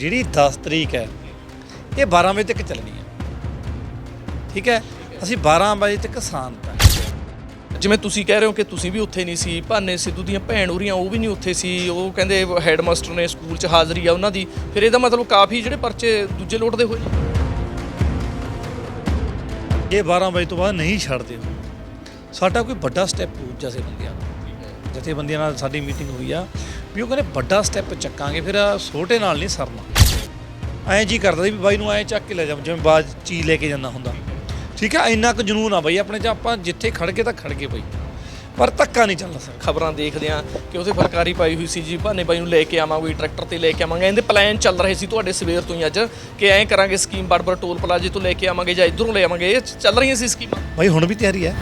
ਜਿਹੜੀ 10 ਤਰੀਕ ਹੈ, ਇਹ 12 ਵਜੇ ਤੱਕ ਚੱਲਣੀ ਹੈ। ਠੀਕ ਹੈ? ਅਸੀਂ 12 ਵਜੇ ਤੱਕ ਸ਼ਾਂਤ ਹੈ ਜਿਵੇਂ ਤੁਸੀਂ ਕਹਿ ਰਹੇ ਹੋ ਕਿ ਤੁਸੀਂ ਵੀ ਉੱਥੇ ਨਹੀਂ ਸੀ, ਭਾਨੇ ਸਿੱਧੂ ਦੀਆਂ ਭੈਣ ਉਰੀਆਂ ਉਹ ਵੀ ਨਹੀਂ ਉੱਥੇ ਸੀ, ਉਹ ਕਹਿੰਦੇ ਹੈਡਮਾਸਟਰ ਨੇ ਸਕੂਲ 'ਚ ਹਾਜ਼ਰੀ ਆ ਉਹਨਾਂ ਦੀ। ਫਿਰ ਇਹਦਾ ਮਤਲਬ ਕਾਫੀ ਜਿਹੜੇ ਪਰਚੇ ਦੂਜੇ ਲੋਟਦੇ ਹੋਏ ਇਹ ਜੇ 12 ਵਜੇ ਤੋਂ ਬਾਅਦ ਨਹੀਂ ਛੱਡਦੇ ਸਾਡਾ ਕੋਈ ਵੱਡਾ ਸਟੈਪ ਹੋਊ ਜਥੇਬੰਦੀਆਂ ਜਥੇਬੰਦੀਆਂ ਨਾਲ ਸਾਡੀ ਮੀਟਿੰਗ ਹੋਈ ਆ, ਵੀ ਉਹ ਕਹਿੰਦੇ ਵੱਡਾ ਸਟੈਪ ਚੱਕਾਂਗੇ, ਫਿਰ ਛੋਟੇ ਨਾਲ ਨਹੀਂ ਸਰਨਾ। ਐਂ ਜੀ ਕਰਦਾ ਸੀ ਵੀ ਬਾਈ ਨੂੰ ਐਂ ਚੱਕ ਕੇ ਲੈ ਜਾ ਜਿਵੇਂ ਬਾਜ ਚੀਜ਼ ਲੈ ਕੇ ਜਾਂਦਾ ਹੁੰਦਾ। ਠੀਕ ਹੈ ਇੰਨਾ ਕੁ ਜਨੂਨ ਆ ਬਾਈ ਆਪਣੇ ਚ ਆਪਾਂ ਜਿੱਥੇ ਖੜ ਕੇ ਤਾਂ ਖੜ ਗਏ ਬਾਈ। ਪਰ ਧੱਕਾ ਨਹੀਂ ਚੱਲਦਾ ਸਰ। ਖਬਰਾਂ ਦੇਖਦੇ ਆ ਕਿ ਉਹਦੇ ਫਲਕਾਰੀ ਪਾਈ ਹੋਈ ਸੀ ਜੀ ਭਾਨੇ ਬਾਈ ਨੂੰ ਲੈ ਕੇ ਆਵਾਂਗੇ ਟਰੈਕਟਰ ਤੇ ਲੈ ਕੇ ਆਵਾਂਗੇ। ਇਹਦੇ ਪਲਾਨ ਚੱਲ ਰਹੇ ਸੀ ਤੁਹਾਡੇ ਸਵੇਰ ਤੋਂ ਹੀ ਅੱਜ ਕਿ ਐਂ ਕਰਾਂਗੇ ਸਕੀਮ ਬੜਬੜ ਟੋਲ ਪਲਾਜ਼ੇ ਤੋਂ ਲੈ ਕੇ ਆਵਾਂਗੇ ਜਾਂ ਇਧਰੋਂ ਲੈ ਆਵਾਂਗੇ। ਇਹ ਚੱਲ ਰਹੀਆਂ ਸੀ ਸਕੀਮਾਂ। ਬਾਈ ਹੁਣ ਵੀ ਤਿਆਰੀ ਹੈ।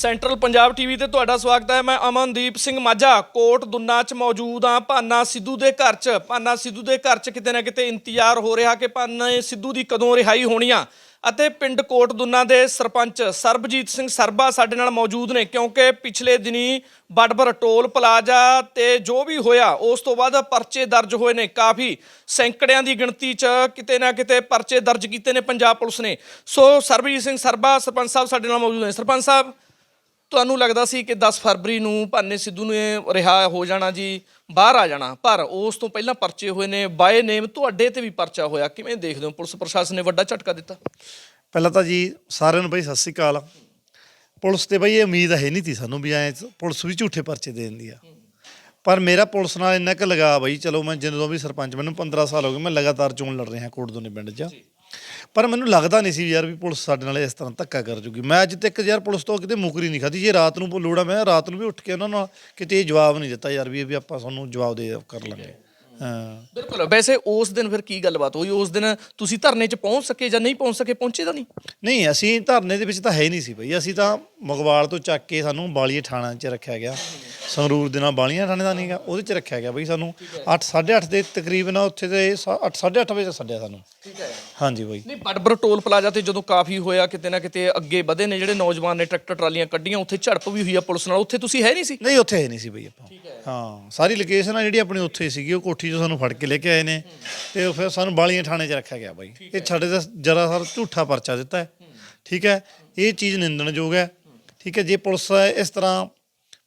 ਸੈਂਟਰਲ ਪੰਜਾਬ ਟੀਵੀ ਤੇ ਤੁਹਾਡਾ ਸਵਾਗਤ ਹੈ। ਮੈਂ ਅਮਨਦੀਪ ਸਿੰਘ ਮਾਝਾ, ਕੋਟ ਦੁੰਨਾ 'ਚ ਮੌਜੂਦ ਹਾਂ। ਭਾਨਾ ਸਿੱਧੂ ਦੇ ਘਰ 'ਚ, ਭਾਨਾ ਸਿੱਧੂ ਦੇ ਘਰ 'ਚ ਕਿਤੇ ਨਾ ਕਿਤੇ ਇੰਤਜ਼ਾਰ ਹੋ ਰਿਹਾ ਕਿ ਭਾਨਾ ਸਿੱਧੂ ਦੀ ਕਦੋਂ ਰਿਹਾਈ ਹੋਣੀ ਆ। ਅਤੇ ਪਿੰਡ ਕੋਟ ਦੁੰਨਾ ਦੇ ਸਰਪੰਚ ਸਰਬਜੀਤ ਸਿੰਘ ਸਰਬਾ ਸਾਡੇ ਨਾਲ ਮੌਜੂਦ ਨੇ, ਕਿਉਂਕਿ ਪਿਛਲੇ ਦਿਨੀ ਬੜਬਰ ਟੋਲ ਪਲਾਜ਼ਾ ਤੇ ਜੋ ਵੀ ਹੋਇਆ, ਉਸ ਤੋਂ ਬਾਅਦ ਪਰਚੇ ਦਰਜ ਹੋਏ ਨੇ। ਕਾਫੀ ਸੈਂਕੜਿਆਂ ਦੀ ਗਿਣਤੀ 'ਚ ਕਿਤੇ ਨਾ ਕਿਤੇ ਪਰਚੇ ਦਰਜ ਕੀਤੇ ਨੇ ਪੰਜਾਬ ਪੁਲਿਸ ਨੇ। ਸੋ ਸਰਬਜੀਤ ਸਿੰਘ ਸਰਬਾ, ਸਰਪੰਚ ਸਾਹਿਬ ਸਾਡੇ ਨਾਲ ਮੌਜੂਦ ਨੇ। ਸਰਪੰਚ ਸਾਹਿਬ ਤੁਹਾਨੂੰ ਲੱਗਦਾ ਸੀ ਕਿ 10 ਫਰਵਰੀ ਨੂੰ ਭਾਨੇ ਸਿੱਧੂ ਨੂੰ ਰਿਹਾ ਹੋ ਜਾਣਾ ਜੀ ਬਾਹਰ ਆ ਜਾਣਾ ਪਰ ਉਸ ਤੋਂ ਪਹਿਲਾਂ ਪਰਚੇ ਹੋਏ ਨੇ ਬਾਏ ਨੇਮ ਤੁਹਾਡੇ ਤੇ ਵੀ ਪਰਚਾ ਹੋਇਆ ਕਿਵੇਂ ਦੇਖਦੇ ਹੋ? ਪੁਲਿਸ ਪ੍ਰਸ਼ਾਸਨ ਨੇ ਵੱਡਾ ਝਟਕਾ ਦਿੱਤਾ। ਪਹਿਲਾਂ ਤਾਂ ਜੀ ਸਾਰਿਆਂ ਨੂੰ ਬਈ ਸਤਿ ਸ੍ਰੀ ਅਕਾਲ। ਪੁਲਿਸ ਤੇ ਬਈ ਇਹ ਉਮੀਦ ਹੈ ਨਹੀਂ ਤੀ ਸਾਨੂੰ ਵੀ ਐ ਪੁਲਿਸ ਵੀ ਝੂਠੇ ਪਰਚੇ ਦੇ ਦਿੰਦੀ ਆ। ਪਰ ਮੇਰਾ ਪੁਲਿਸ ਨਾਲ ਇੰਨਾ ਕੁ ਲਗਾ ਬਈ ਚਲੋ ਮੈਂ ਜਦੋਂ ਵੀ ਸਰਪੰਚ ਮੈਨੂੰ 15 ਸਾਲ ਹੋ ਗਏ ਮੈਂ ਲਗਾਤਾਰ ਚੋਣ ਲੜ ਰਿਹਾ ਕੋਟ ਦੋਨੇ ਪਿੰਡ 'ਚ। ਪਰ ਮੈਨੂੰ ਲੱਗਦਾ ਨਹੀਂ ਸੀ ਵੀ ਯਾਰ ਵੀ ਪੁਲਿਸ ਸਾਡੇ ਨਾਲ ਇਸ ਤਰ੍ਹਾਂ ਧੱਕਾ ਕਰ ਜੂਗੀ। ਮੈਂ ਅੱਜ ਤੱਕ ਯਾਰ ਪੁਲਿਸ ਤੋਂ ਕਿਤੇ ਮੁਕਰੀ ਨਹੀਂ ਖਾਦੀ ਜੇ ਰਾਤ ਨੂੰ ਲੋੜਾ ਮੈਂ ਰਾਤ ਨੂੰ ਵੀ ਉੱਠ ਕੇ ਉਹਨਾਂ ਨਾਲ ਕਿਤੇ ਇਹ ਜਵਾਬ ਨਹੀਂ ਦਿੱਤਾ ਯਾਰ ਵੀ ਇਹ ਵੀ ਆਪਾਂ ਸਾਨੂੰ ਜਵਾਬ ਦੇ ਕਰ ਲਾਂਗੇ। ਹਾਂ। ਬਿਲਕੁਲ ਵੈਸੇ ਉਸ ਦਿਨ ਫਿਰ ਕੀ ਗੱਲਬਾਤ ਹੋਈ? ਉਸ ਦਿਨ ਤੁਸੀਂ ਧਰਨੇ 'ਚ ਪਹੁੰਚ ਸਕੇ ਜਾਂ ਨਹੀਂ ਪਹੁੰਚ ਸਕੇ? ਪਹੁੰਚੇ ਤਾਂ ਨਹੀਂ? ਨਹੀਂ ਅਸੀਂ ਧਰਨੇ ਦੇ ਵਿੱਚ ਤਾਂ ਹੈ ਹੀ ਨਹੀਂ ਸੀ ਬਈ। ਅਸੀਂ ਤਾਂ ਮਗਵਾਲ ਤੋਂ ਚੱਕ ਕੇ ਸਾਨੂੰ ਬਾਲੀਏ ਥਾਣਾ 'ਚ ਰੱਖਿਆ ਗਿਆ। ਸੰਗਰੂਰ ਦੇ ਨਾਲ ਬਾਲੀਆਂ ਥਾਣੇ ਦਾ ਨਹੀਂਗਾ ਉਹਦੇ 'ਚ ਰੱਖਿਆ ਗਿਆ ਬਈ ਸਾਨੂੰ 8 8:30 ਦੇ ਤਕਰੀਬਨ ਉੱਥੇ ਤੇ 8 8:30 ਵਜੇ ਛੱਡਿਆ ਸਾਨੂੰ। ਠੀਕ ਹੈ। ਹਾਂਜੀ ਬਈ। ਨਹੀਂ ਬੜਬੜ ਟੋਲ ਪਲਾਜ਼ਾ ਤੇ ਜਦੋਂ ਕਾਫੀ ਹੋਇਆ ਕਿਤੇ ਨਾ ਕਿਤੇ ਅੱਗੇ ਵਧੇ ਨੇ ਜਿਹੜੇ ਨੌਜਵਾਨ ਨੇ ਟਰੈਕਟਰ ਟਰਾਲੀਆਂ ਕੱਢੀਆਂ ਉੱਥੇ ਝੜਪ ਵੀ ਹੋਈ ਆ ਪੁਲਿਸ ਨਾਲ। ਉੱਥੇ ਤੁਸੀਂ ਹੈ ਨਹੀਂ ਸੀ? ਨਹੀਂ ਉੱਥੇ ਹੈ ਨਹੀਂ ਸੀ ਬਈ ਆਪਾਂ। ਹਾਂ ਸਾਰੀ ਲੋਕੇਸ਼ਨ ਆ ਜਿਹੜੀ ਆਪਣੀ ਉੱਥੇ ਸੀਗੀ ਉਹ ਕੋਠੀ 'ਚੋਂ ਸਾਨੂੰ ਫੜ ਕੇ ਲੈ ਕੇ ਆਏ ਨੇ ਤੇ ਉਹ ਫਿਰ ਸਾਨੂੰ ਬਾਲੀਆਂ ਥਾਣੇ 'ਚ ਰੱਖਿਆ ਗਿਆ ਬਾਈ। ਇਹ ਸਾਡੇ ਦਾ ਜਰਾ ਸਰ ਝੂਠਾ ਪਰਚਾ ਦਿੱਤਾ ਹੈ। ਠੀਕ ਹੈ? ਇਹ ਚੀਜ਼ ਨਿੰਦਣਯੋਗ ਹੈ। ਠੀਕ ਹੈ? ਜੇ ਪੁਲਿਸ ਇਸ ਤਰ੍ਹਾਂ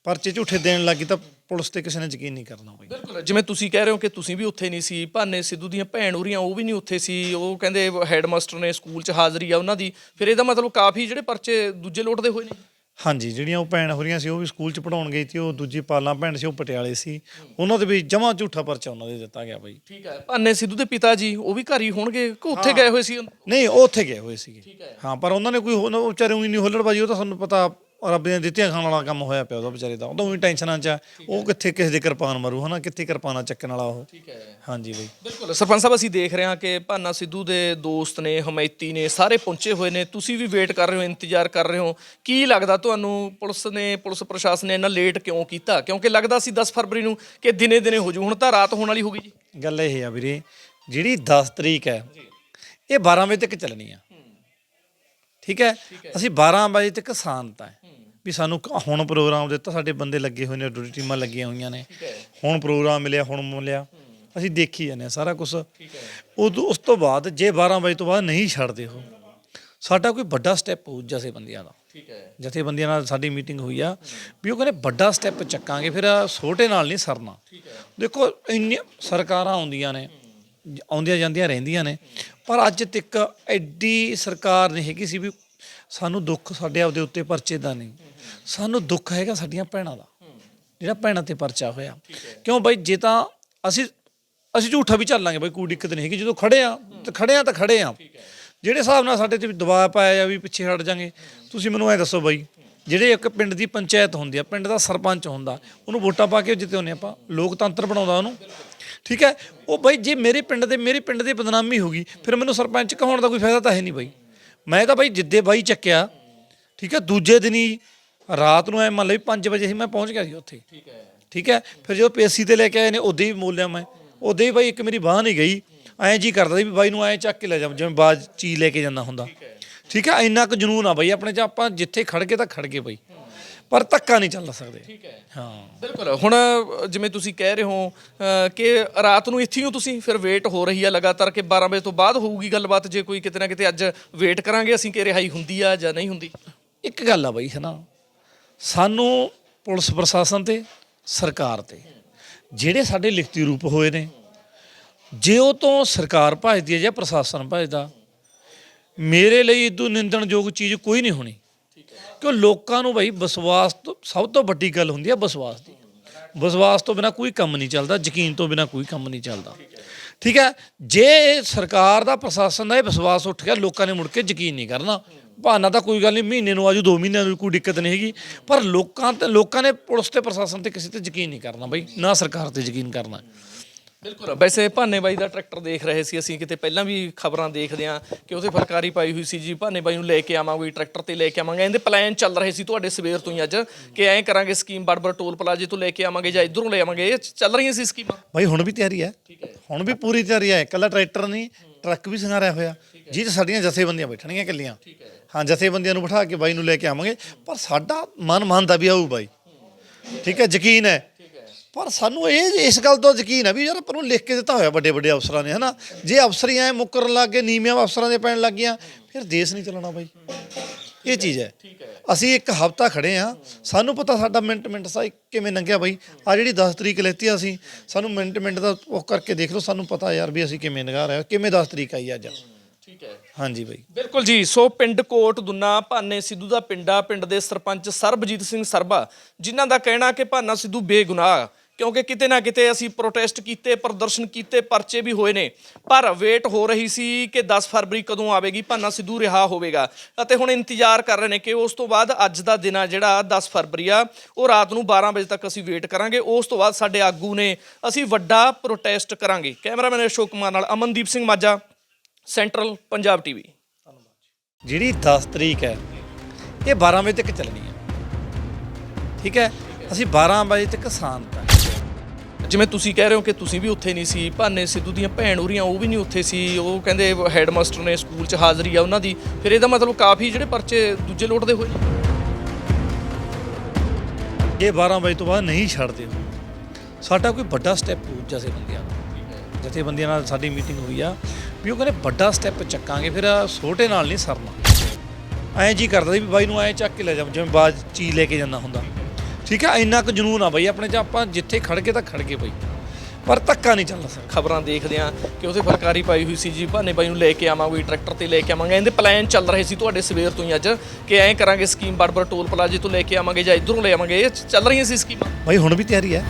ਪਰਚੇ ਝੂਠੇ ਦੇਣ ਲੱਗੀ ਤਾਂ ਪੁਲਿਸ ਤੇ ਕਿਸੇ ਨੇ ਯਕੀਨ ਨਹੀਂ ਕਰਨਾ ਬਾਈ। ਬਿਲਕੁਲ। ਜਿਵੇਂ ਤੁਸੀਂ ਕਹਿ ਰਹੇ ਹੋ ਕਿ ਤੁਸੀਂ ਵੀ ਉੱਥੇ ਨਹੀਂ ਸੀ ਭਾਨੇ ਸਿੱਧੂ ਦੀਆਂ ਭੈਣ ਉਰੀਆਂ ਉਹ ਵੀ ਨਹੀਂ ਉੱਥੇ ਸੀ ਉਹ ਕਹਿੰਦੇ ਹੈਡਮਾਸਟਰ ਨੇ ਸਕੂਲ 'ਚ ਹਾਜ਼ਰੀ ਆ ਉਹਨਾਂ ਦੀ। ਫਿਰ ਇਹਦਾ ਮਤਲਬ ਕਾਫੀ ਜਿਹੜੇ ਪਰਚੇ ਦੂਜੇ ਲੋਟਦੇ ਹੋਏ ਨੇ। ਹਾਂਜੀ ਜਿਹੜੀਆਂ ਉਹ ਭੈਣ ਹੋ ਰਹੀਆਂ ਸੀ ਉਹ ਵੀ ਸਕੂਲ 'ਚ ਪੜਾਉਣ ਗਈ ਸੀ ਉਹ ਦੂਜੀ ਪਾਲਾਂ ਭੈਣ ਸੀ ਉਹ ਪਟਿਆਲੇ ਸੀ। ਉਹਨਾਂ ਦੇ ਵੀ ਜਮਾ ਝੂਠਾ ਪਰਚਾ ਉਹਨਾਂ ਦੇ ਦਿੱਤਾ ਗਿਆ ਬਾਈ। ਠੀਕ ਹੈ ਭਾਨੇ ਸਿੱਧੂ ਦੇ ਪਿਤਾ ਜੀ ਉਹ ਵੀ ਘਰ ਹੀ ਹੋਣਗੇ ਕਿ ਉੱਥੇ ਗਏ ਹੋਏ ਸੀ ਨਹੀਂ ਉਹ ਉੱਥੇ ਗਏ ਹੋਏ ਸੀਗੇ। ਹਾਂ ਪਰ ਉਹਨਾਂ ਨੇ ਕੋਈ ਹੋਰ- ਉਹ ਵਿਚਾਰੇ ਉਹੀ ਨਹੀਂ ਹੁੱਲੜਬਾਜੀ ਉਹ ਤਾਂ ਸਾਨੂੰ ਪਤਾ ਰੱਬ ਦੀਆਂ ਦਿੱਤੀਆਂ ਖਾਣ ਵਾਲਾ ਕੰਮ ਹੋਇਆ ਪਿਆ ਉਹਦਾ ਵਿਚਾਰੇ ਦਾ। ਉਹ ਤਾਂ ਉਹੀ ਟੈਨਸ਼ਨਾਂ 'ਚ ਆ। ਉਹ ਕਿੱਥੇ ਕਿਸੇ ਦੇ ਕਿਰਪਾਨ ਮਾਰੂ ਹਨਾ? ਕਿੱਥੇ ਕਿਰਪਾਨਾਂ ਚੱਕਣ ਵਾਲਾ ਉਹ? ਠੀਕ ਹੈ। ਹਾਂਜੀ ਬਈ। ਬਿਲਕੁਲ। ਸਰਪੰਚ ਸਾਹਿਬ ਅਸੀਂ ਦੇਖ ਰਹੇ ਹਾਂ ਕਿ ਭਾਨਾ ਸਿੱਧੂ ਦੇ ਦੋਸਤ ਨੇ ਹਮੈਤੀ ਨੇ ਸਾਰੇ ਪਹੁੰਚੇ ਹੋਏ ਨੇ। ਤੁਸੀਂ ਵੀ ਵੇਟ ਕਰ ਰਹੇ ਹੋ ਇੰਤਜ਼ਾਰ ਕਰ ਰਹੇ ਹੋ। ਕੀ ਲੱਗਦਾ ਤੁਹਾਨੂੰ ਪੁਲਿਸ ਨੇ ਪੁਲਿਸ ਪ੍ਰਸ਼ਾਸਨ ਨੇ ਇੰਨਾ ਲੇਟ ਕਿਉਂ ਕੀਤਾ? ਕਿਉਂਕਿ ਲੱਗਦਾ ਸੀ 10 ਫਰਵਰੀ ਨੂੰ ਕਿ ਦਿਨੇ ਦਿਨੇ ਹੋ ਜੂ। ਹੁਣ ਤਾਂ ਰਾਤ ਹੋਣ ਵਾਲੀ ਹੋ ਗਈ ਜੀ। ਗੱਲ ਇਹ ਆ ਵੀਰੇ ਜਿਹੜੀ 10 ਤਰੀਕ ਹੈ ਇਹ 12 ਵਜੇ ਤੱਕ ਚੱਲਣੀ ਆ। ਠੀਕ ਹੈ? ਅਸੀਂ 12 ਵਜੇ ਤੱਕ ਸ਼ਾਂਤ ਹੈ। ਵੀ ਸਾਨੂੰ ਕ- ਹੁਣ ਪ੍ਰੋਗਰਾਮ ਦਿੱਤਾ ਸਾਡੇ ਬੰਦੇ ਲੱਗੇ ਹੋਏ ਨੇ ਡਿਊਟੀ ਟੀਮਾਂ ਲੱਗੀਆਂ ਹੋਈਆਂ ਨੇ। ਹੁਣ ਪ੍ਰੋਗਰਾਮ ਮਿਲਿਆ ਹੁਣ ਮਿਲਿਆ। ਅਸੀਂ ਦੇਖੀ ਜਾਂਦੇ ਹਾਂ ਸਾਰਾ ਕੁਝ ਉਦੋਂ ਉਸ ਤੋਂ ਬਾਅਦ ਜੇ 12 ਵਜੇ ਤੋਂ ਬਾਅਦ ਨਹੀਂ ਛੱਡਦੇ ਹੋ ਸਾਡਾ ਕੋਈ ਵੱਡਾ ਸਟੈਪ ਹੋਊ ਜਥੇਬੰਦੀਆਂ ਦਾ। ਠੀਕ ਹੈ। ਜਥੇਬੰਦੀਆਂ ਨਾਲ ਸਾਡੀ ਮੀਟਿੰਗ ਹੋਈ ਆ ਵੀ ਉਹ ਕਹਿੰਦੇ ਵੱਡਾ ਸਟੈਪ ਚੱਕਾਂਗੇ ਫਿਰ ਛੋਟੇ ਨਾਲ ਨਹੀਂ ਸਰਨਾ। ਦੇਖੋ ਇੰਨੀਆਂ ਸਰਕਾਰਾਂ ਆਉਂਦੀਆਂ ਨੇ ਜ- ਆਉਂਦੀਆਂ ਜਾਂਦੀਆਂ ਰਹਿੰਦੀਆਂ ਨੇ ਪਰ ਅੱਜ ਤੱਕ ਐਡੀ ਸਰਕਾਰ ਨਹੀਂ ਹੈਗੀ ਸੀ ਵੀ ਸਾਨੂੰ ਦੁੱਖ ਸਾਡੇ ਆਪਦੇ ਉੱਤੇ ਪਰਚੇ ਦਾ ਨਹੀਂ। ਸਾਨੂੰ ਦੁੱਖ ਹੈਗਾ ਸਾਡੀਆਂ ਭੈਣਾਂ ਦਾ, ਜਿਹੜਾ ਭੈਣਾਂ ਤੇ ਪਰਚਾ ਹੋਇਆ। ਕਿਉਂ ਬਾਈ, ਜੇ ਤਾਂ ਅਸੀਂ ਅਸੀਂ ਝੂਠਾ ਵੀ ਚੱਲਾਂਗੇ ਬਾਈ, ਕੋਈ ਦਿੱਕਤ ਨਹੀਂ ਹੈਗੀ। ਜਦੋਂ ਖੜੇ ਆ, ਤੇ ਖੜੇ ਆ ਤਾਂ ਖੜੇ ਆ। ਜਿਹੜੇ ਹਿਸਾਬ ਨਾਲ ਸਾਡੇ ਤੇ ਵੀ ਦਬਾਅ ਪਾਇਆ ਜਾਂ ਵੀ ਪਿੱਛੇ ਹਟ ਜਾਾਂਗੇ, ਤੁਸੀਂ ਮੈਨੂੰ ਐ ਦੱਸੋ ਬਾਈ, ਜਿਹੜੇ ਇੱਕ ਪਿੰਡ ਦੀ ਪੰਚਾਇਤ ਹੁੰਦੀ ਆ, ਪਿੰਡ ਦਾ ਸਰਪੰਚ ਹੁੰਦਾ, ਉਹਨੂੰ ਵੋਟਾਂ ਪਾ ਕੇ ਜਿੱਤੇ ਹੁੰਦੇ ਆਪਾਂ। ਲੋਕਤੰਤਰ ਬਣਾਉਂਦਾ ਉਹਨੂੰ। ਠੀਕ ਹੈ? ਉਹ ਬਾਈ, ਜੇ ਮੇਰੇ ਪਿੰਡ ਦੇ, ਮੇਰੇ ਪਿੰਡ ਦੀ ਬਦਨਾਮੀ ਹੋ ਗਈ, ਫਿਰ ਮੈਨੂੰ ਸਰਪੰਚ ਕਹਾਉਣ ਦਾ ਕੋਈ ਫਾਇਦਾ ਤਾਂ ਹੈ ਨਹੀਂ ਬਾਈ। ਮੈਂ ਤਾਂ ਬਾਈ ਜਿੱਦੇ ਬਾਈ ਚੱਕਿਆ ਠੀਕ ਹੈ ਦੂਜੇ ਦਿਨ ਹੀ ਰਾਤ ਨੂੰ ਐ ਮੰਨ ਲਈ 5 ਵਜੇ ਹੀ ਮੈਂ ਪਹੁੰਚ ਗਿਆ ਸੀ ਉੱਥੇ। ਠੀਕ ਹੈ। ਠੀਕ ਹੈ ਫਿਰ ਜਦੋਂ ਪੇਸੀ ਤੇ ਲੈ ਕੇ ਆਏ ਨੇ ਉਦੋਂ ਹੀ ਮੋਲਿਆ ਮੈਂ। ਉਦੋਂ ਹੀ ਬਾਈ ਇੱਕ ਮੇਰੀ ਬਾਹ ਨਹੀਂ ਗਈ। ਐਂ ਜੀ ਕਰਦਾ ਸੀ ਵੀ ਬਾਈ ਨੂੰ ਐਂ ਚੱਕ ਕੇ ਲੈ ਜਾ ਜਿਵੇਂ ਬਾਜ ਚੀਜ਼ ਲੈ ਕੇ ਜਾਂਦਾ ਹੁੰਦਾ। ਠੀਕ ਹੈ। ਇੰਨਾ ਕੁ ਜਨੂਨ ਆ ਬਾਈ ਆਪਣੇ ਚ ਆਪਾਂ ਜਿੱਥੇ ਖੜ ਕੇ ਤਾਂ ਖੜ ਗਏ ਬਾਈ। ਪਰ ਧੱਕਾ ਨਹੀਂ ਚੱਲ ਸਕਦੇ। ਠੀਕ ਹੈ। ਹਾਂ। ਬਿਲਕੁਲ ਹੁਣ ਜਿਵੇਂ ਤੁਸੀਂ ਕਹਿ ਰਹੇ ਹੋ ਕਿ ਰਾਤ ਨੂੰ ਇੱਥੇ ਹੀ ਹੋ ਤੁਸੀਂ ਫਿਰ ਵੇਟ ਹੋ ਰਹੀ ਹੈ ਲਗਾਤਾਰ ਕਿ 12 ਵਜੇ ਤੋਂ ਬਾਅਦ ਹੋਊਗੀ ਗੱਲਬਾਤ ਜੇ ਕੋਈ ਕਿਤੇ ਨਾ ਕਿਤੇ ਅੱਜ ਵੇਟ ਕਰਾਂਗੇ ਅਸੀਂ ਕਿ ਰਿਹਾਈ ਹੁੰਦੀ ਆ ਜਾਂ ਨਹੀਂ ਹੁੰਦੀ? ਇੱਕ ਗੱਲ ਆ ਬਈ ਹੈ ਨਾ ਸਾਨੂੰ ਪੁਲਿਸ ਪ੍ਰਸ਼ਾਸਨ ਤੇ ਸਰਕਾਰ ਤੇ ਜਿਹੜੇ ਸਾਡੇ ਲਿਖਤੀ ਰੂਪ ਹੋਏ ਨੇ ਜੇ ਉਹ ਤੋਂ ਸਰਕਾਰ ਭਜਦੀ ਹੈ ਜਾਂ ਪ੍ਰਸ਼ਾਸਨ ਭਜਦਾ ਮੇਰੇ ਲਈ ਇਦੋਂ ਨਿੰਦਣਯੋਗ ਚੀਜ਼ ਕੋਈ ਨਹੀਂ ਹੋਣੀ। ਕਿਉਂ ਲੋਕਾਂ ਨੂੰ ਬਈ ਵਿਸ਼ਵਾਸ ਤੋਂ ਸਭ ਤੋਂ ਵੱਡੀ ਗੱਲ ਹੁੰਦੀ ਹੈ ਵਿਸ਼ਵਾਸ ਦੀ। ਵਿਸ਼ਵਾਸ ਤੋਂ ਬਿਨਾ ਕੋਈ ਕੰਮ ਨਹੀਂ ਚੱਲਦਾ, ਯਕੀਨ ਤੋਂ ਬਿਨਾ ਕੋਈ ਕੰਮ ਨਹੀਂ ਚੱਲਦਾ। ਠੀਕ ਹੈ? ਜੇ ਸਰਕਾਰ ਦਾ, ਪ੍ਰਸ਼ਾਸਨ ਦਾ ਇਹ ਵਿਸ਼ਵਾਸ ਉੱਠ ਗਿਆ, ਲੋਕਾਂ ਨੇ ਮੁੜ ਕੇ ਯਕੀਨ ਨਹੀਂ ਕਰਨਾ। ਬਹਾਨਾ ਤਾਂ ਕੋਈ ਗੱਲ ਨਹੀਂ, ਮਹੀਨੇ ਨੂੰ ਆਜੂ 2 ਮਹੀਨਿਆਂ ਨੂੰ ਕੋਈ ਦਿੱਕਤ ਨਹੀਂ ਹੈਗੀ। ਪਰ ਲੋਕਾਂ ਤੇ, ਲੋਕਾਂ ਨੇ ਪੁਲਿਸ ਤੇ, ਪ੍ਰਸ਼ਾਸਨ ਤੇ ਕਿਸੇ ਤੇ ਯਕੀਨ ਨਹੀਂ ਕਰਨਾ ਬਈ, ਨਾ ਸਰਕਾਰ ਤੇ ਯਕੀਨ ਕਰਨਾ। ਬਿਲਕੁਲ। ਵੈਸੇ ਭਾਨੇ ਬਾਈ ਦਾ ਟਰੈਕਟਰ ਦੇਖ ਰਹੇ ਸੀ ਅਸੀਂ ਕਿਤੇ ਪਹਿਲਾਂ ਵੀ ਖਬਰਾਂ ਦੇਖਦੇ ਆ ਕਿ ਉਹਦੇ ਫਲਕਾਰੀ ਪਾਈ ਹੋਈ ਸੀ ਜੀ। ਭਾਨੇ ਬਾਈ ਨੂੰ ਲੈ ਕੇ ਆਵਾਂਗੇ ਟਰੈਕਟਰ ਤੇ ਲੈ ਕੇ ਆਵਾਂਗੇ। ਇਹਦੇ ਪਲਾਨ ਚੱਲ ਰਹੇ ਸੀ ਤੁਹਾਡੇ ਸਵੇਰ ਤੋਂ ਹੀ ਅੱਜ ਕਿ ਐਂ ਕਰਾਂਗੇ ਸਕੀਮ ਬੜਬੜ ਟੋਲ ਪਲਾਜੇ ਤੋਂ ਲੈ ਕੇ ਆਵਾਂਗੇ ਜਾਂ ਇਧਰੋਂ ਲੈ ਆਵਾਂਗੇ। ਇਹ ਚੱਲ ਰਹੀਆਂ ਸੀ ਸਕੀਮਾਂ? ਬਈ ਹੁਣ ਵੀ ਤਿਆਰੀ ਹੈ। ਹੁਣ ਵੀ ਪੂਰੀ ਤਿਆਰੀ ਹੈ। ਇਕੱਲਾ ਟਰੈਕਟਰ ਨਹੀਂ ਟਰੱਕ ਵੀ ਸੰਘਾਰਿਆ ਹੋਇਆ। ਜਿਹਦੇ ਸਾਡੀਆਂ ਜਥੇਬੰਦੀਆਂ ਬੈਠਣਗੀਆਂ ਇਕੱਲੀਆਂ। ਹਾਂ ਜਥੇਬੰਦੀਆਂ ਨੂੰ ਬਿਠਾ ਕੇ ਬਾਈ ਨੂੰ ਲੈ ਕੇ ਆਵਾਂਗੇ। ਪਰ ਸਾਡਾ ਮਨ ਮੰਨਦਾ ਵੀ ਆਊ ਬਾਈ। ਠੀਕ ਹੈ ਯਕੀਨ ਹੈ। ਪਰ ਸਾਨੂੰ ਇਹ ਇਸ ਗੱਲ ਤੋਂ ਯਕੀਨ ਹੈ ਵੀ ਯਾਰ ਆਪਾਂ ਨੂੰ ਲਿਖ ਕੇ ਦਿੱਤਾ ਹੋਇਆ ਵੱਡੇ ਵੱਡੇ ਅਫਸਰਾਂ ਨੇ ਹਨਾ? ਜੇ ਅਫਸਰ ਹੀ ਐ ਮੁੱਕਰਨ ਲੱਗ ਗਏ ਨੀਵੀਆਂ ਅਫਸਰਾਂ ਦੇ ਪੈਣ ਲੱਗ ਗਈਆਂ ਫਿਰ ਦੇਸ਼ ਨਹੀਂ ਚੱਲਣਾ ਬਾਈ। ਇਹ ਚੀਜ਼ ਹੈ। ਅਸੀਂ ਇੱਕ ਹਫਤਾ ਖੜੇ ਆ ਸਾਨੂੰ ਪਤਾ ਸਾਡਾ ਮਿੰਟ ਮਿੰਟ ਸਾ ਕਿਵੇਂ ਲੰਘਿਆ ਬਾਈ। ਆ ਜਿਹੜੀ 10 ਤਰੀਕ ਲੈਤੀ ਆ ਅਸੀਂ ਸਾਨੂੰ ਮਿੰਟ ਮਿੰਟ ਦਾ ਉਹ ਕਰਕੇ ਦੇਖ ਲਓ ਸਾਨੂੰ ਪਤਾ ਯਾਰ ਵੀ ਅਸੀਂ ਕਿਵੇਂ ਨਿਗਾਹ ਰਿਹਾ ਕਿਵੇਂ 10 ਤਰੀਕ ਆਈ ਅੱਜ। ਠੀਕ ਹੈ। ਹਾਂਜੀ ਬਾਈ। ਬਿਲਕੁਲ ਜੀ ਸੋ ਪਿੰਡ ਕੋਟ ਦੁੰਨਾ ਭਾਨੇ ਸਿੱਧੂ ਦਾ ਪਿੰਡਾ ਪਿੰਡ ਦੇ ਸਰਪੰਚ ਸਰਬਜੀਤ ਸਿੰਘ ਸਰਬਾ ਜਿਨ੍ਹਾਂ ਦਾ ਕਹਿਣਾ ਕਿ ਭਾਨਾ ਸਿੱਧੂ ਬੇਗੁਨਾਹ ਕਿਉਂਕਿ ਕਿਤੇ ਨਾ ਕਿਤੇ ਅਸੀਂ ਪ੍ਰੋਟੈਸਟ ਕੀਤੇ, ਪ੍ਰਦਰਸ਼ਨ ਕੀਤੇ, ਪਰਚੇ ਵੀ ਹੋਏ ਨੇ। ਪਰ ਵੇਟ ਹੋ ਰਹੀ ਸੀ ਕਿ 10 ਫਰਵਰੀ ਕਦੋਂ ਆਵੇਗੀ, ਭਾਨਾ ਸਿੱਧੂ ਰਿਹਾ ਹੋਵੇਗਾ। ਅਤੇ ਹੁਣ ਇੰਤਜ਼ਾਰ ਕਰ ਰਹੇ ਨੇ ਕਿ ਉਸ ਤੋਂ ਬਾਅਦ ਅੱਜ ਦਾ ਦਿਨ ਆ ਜਿਹੜਾ 10 ਫਰਵਰੀ ਆ, ਉਹ ਰਾਤ ਨੂੰ 12 ਵਜੇ ਤੱਕ ਅਸੀਂ ਵੇਟ ਕਰਾਂਗੇ। ਉਸ ਤੋਂ ਬਾਅਦ ਸਾਡੇ ਆਗੂ ਨੇ ਅਸੀਂ ਵੱਡਾ ਪ੍ਰੋਟੈਸਟ ਕਰਾਂਗੇ। ਕੈਮਰਾਮੈਨ ਅਸ਼ੋਕ ਕੁਮਾਰ ਨਾਲ ਅਮਨਦੀਪ ਸਿੰਘ ਮਾਝਾ ਸੈਂਟਰਲ ਪੰਜਾਬ ਟੀਵੀ ਜਿਹੜੀ 10 ਤਰੀਕ ਹੈ, ਇਹ 12 ਵਜੇ ਤੱਕ ਚੱਲਣੀ ਹੈ। ਠੀਕ ਹੈ? ਅਸੀਂ 12 ਵਜੇ ਤੱਕ ਸ਼ਾਂਤ ਹਾਂ ਜਿਵੇਂ ਤੁਸੀਂ ਕਹਿ ਰਹੇ ਹੋ ਕਿ ਤੁਸੀਂ ਵੀ ਉੱਥੇ ਨਹੀਂ ਸੀ, ਭਾਨੇ ਸਿੱਧੂ ਦੀਆਂ ਭੈਣ ਉਰੀਆਂ ਉਹ ਵੀ ਨਹੀਂ ਉੱਥੇ ਸੀ, ਉਹ ਕਹਿੰਦੇ ਹੈਡਮਾਸਟਰ ਨੇ ਸਕੂਲ 'ਚ ਹਾਜ਼ਰੀ ਆ ਉਹਨਾਂ ਦੀ, ਫਿਰ ਇਹਦਾ ਮਤਲਬ ਕਾਫੀ ਜਿਹੜੇ ਪਰਚੇ ਦੂਜੇ ਲੋਟਦੇ ਹੋਏ ਇਹ ਜੇ 12 ਵਜੇ ਤੋਂ ਬਾਅਦ ਨਹੀਂ ਛੱਡਦੇ। ਸਾਡਾ ਕੋਈ ਵੱਡਾ ਸਟੈਪ ਹੋ ਜਥੇਬੰਦੀਆਂ ਨਾਲ ਜਥੇਬੰਦੀਆਂ ਨਾਲ ਸਾਡੀ ਮੀਟਿੰਗ ਹੋਈ ਆ, ਵੀ ਉਹ ਕਹਿੰਦੇ ਵੱਡਾ ਸਟੈਪ ਚੱਕਾਂਗੇ, ਫਿਰ ਛੋਟੇ ਨਾਲ ਨਹੀਂ ਸਰਨਾ। ਐਂ ਜੀ ਕਰਦਾ ਸੀ ਵੀ ਬਾਈ ਨੂੰ ਐਂ ਚੱਕ ਕੇ ਲੈ ਜਾ, ਜਿਵੇਂ ਬਾਜ ਚੀ ਲੈ ਕੇ ਜਾਂਦਾ ਹੁੰਦਾ। ਠੀਕ ਹੈ ਇੰਨਾ ਕੁ ਜਨੂਨ ਆ ਬਾਈ ਆਪਣੇ ਚ ਆਪਾਂ ਜਿੱਥੇ ਖੜ ਗਏ ਤਾਂ ਖੜ ਗਏ ਬਾਈ। ਪਰ ਧੱਕਾ ਨਹੀਂ ਚੱਲਣਾ ਸਰ। ਖਬਰਾਂ ਦੇਖਦੇ ਆ ਕਿ ਉਹਦੇ ਫਲਕਾਰੀ ਪਾਈ ਹੋਈ ਸੀ ਜੀ ਭਾਨੇ ਬਾਈ ਨੂੰ ਲੈ ਕੇ ਆਵਾਂਗੇ ਟਰੈਕਟਰ ਤੇ ਲੈ ਕੇ ਆਵਾਂਗੇ। ਇਹਦੇ ਪਲਾਨ ਚੱਲ ਰਹੇ ਸੀ ਤੁਹਾਡੇ ਸਵੇਰ ਤੋਂ ਹੀ ਅੱਜ ਕਿ ਐਂ ਕਰਾਂਗੇ ਸਕੀਮ ਬੜਬੜ ਟੋਲ ਪਲਾਜੇ ਤੋਂ ਲੈ ਕੇ ਆਵਾਂਗੇ ਜਾਂ ਇਧਰੋਂ ਲੈ ਆਵਾਂਗੇ। ਇਹ ਚੱਲ ਰਹੀਆਂ ਸੀ ਸਕੀਮਾਂ। ਬਾਈ ਹੁਣ ਵੀ ਤਿਆਰੀ ਹੈ।